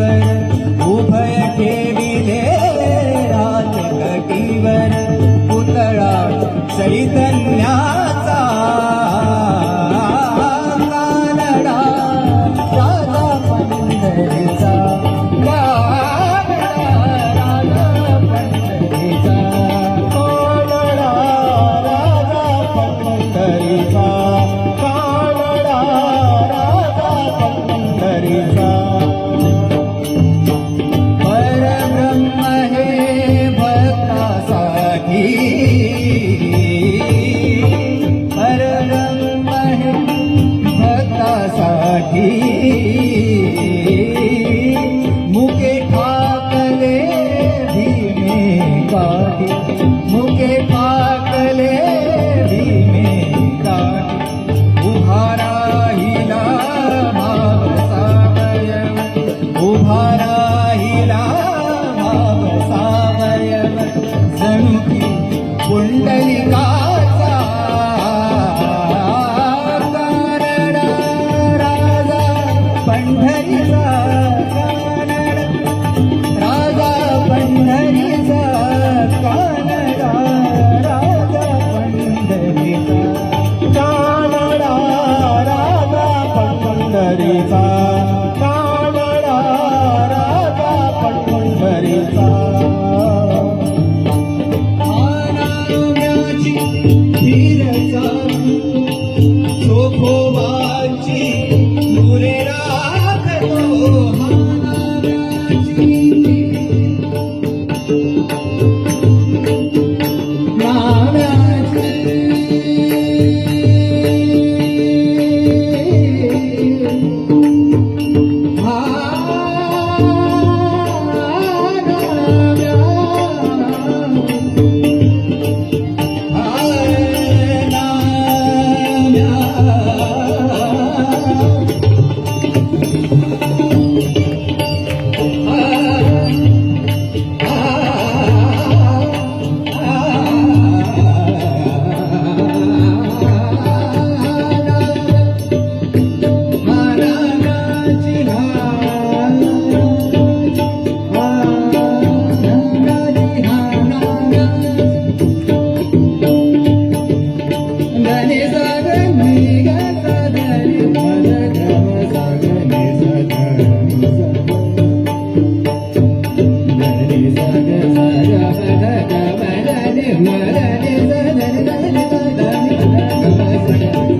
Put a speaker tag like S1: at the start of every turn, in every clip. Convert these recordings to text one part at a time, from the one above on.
S1: कटीवर उभय ठेविले राजकटीवर पुतळा Chaitanya Hari Hari Thank you.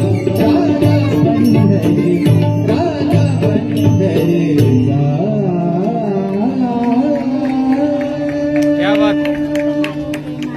S1: 我的。